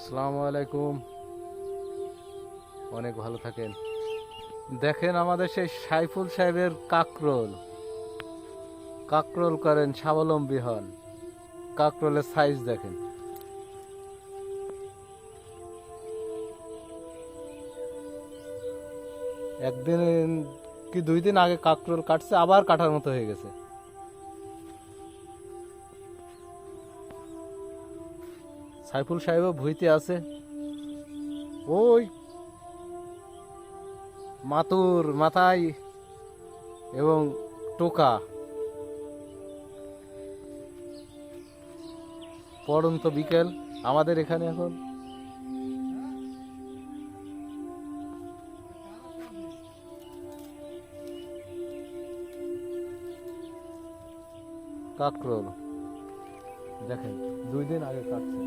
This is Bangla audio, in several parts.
আসসালামু আলাইকুম। অনেক ভালো থাকেন। দেখেন আমাদের সেই সাইফুল সাহেবের কাকরোল। কাকরোল করেন, স্বাবলম্বী হন। কাকরোলের সাইজ দেখেন। একদিন কি দুই দিন আগে কাকরোল কাটছে, আবার কাটার মতো হয়ে গেছে। সাইফুল সাহেবও ভুইতে আছে। ওই মাতুর মাথায় এবং টোকা। পড়ন্ত বিকেল, আমাদের এখানে এখন। কাকরোল দেখেন, দুই দিন আগে কাটছে।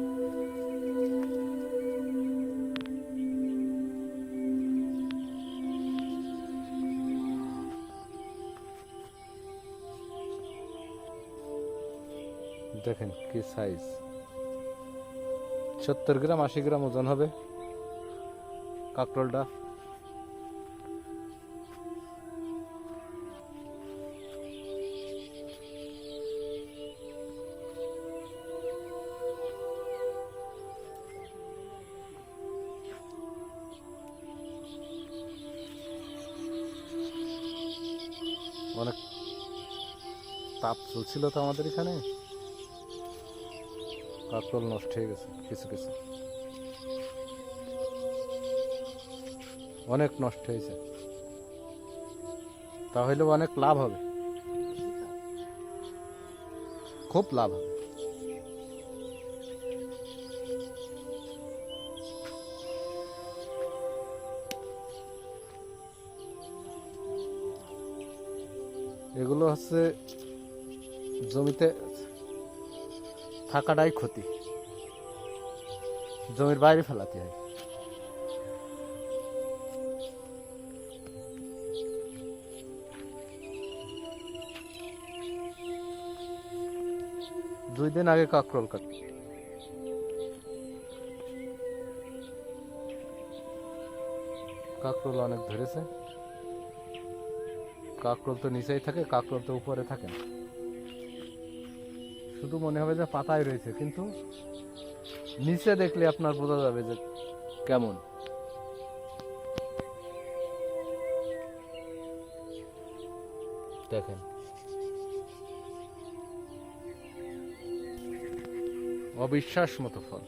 দেখেন কি সাইজ সত্তর গ্রাম, আশি গ্রাম ওজন হবে। কাকরোলটা অনেক তাপ চলছিল তো আমাদের এখানে। কাকরোল নষ্ট হয়ে গেছে, কিছু কিছু। অনেক নষ্ট হয়েছে। তাহলে অনেক লাভ হবে। খুব লাভ হবে। এগুলো হচ্ছে জমিতে থাকাটাই ক্ষতি। জমির বাইরে ফেলাতে হয়। দুই দিন আগে কাকরোল কাট। কাকরোল অনেক ধরেছে। কাকরোল তো নিচেই থাকে, কাকরোল তো উপরে থাকে শুধু মনে হবে যে পাতায় রয়েছে, কিন্তু নিচে দেখলে আপনার বোঝা যাবে যে কেমন। দেখেন। অবিশ্বাস মতো ফল।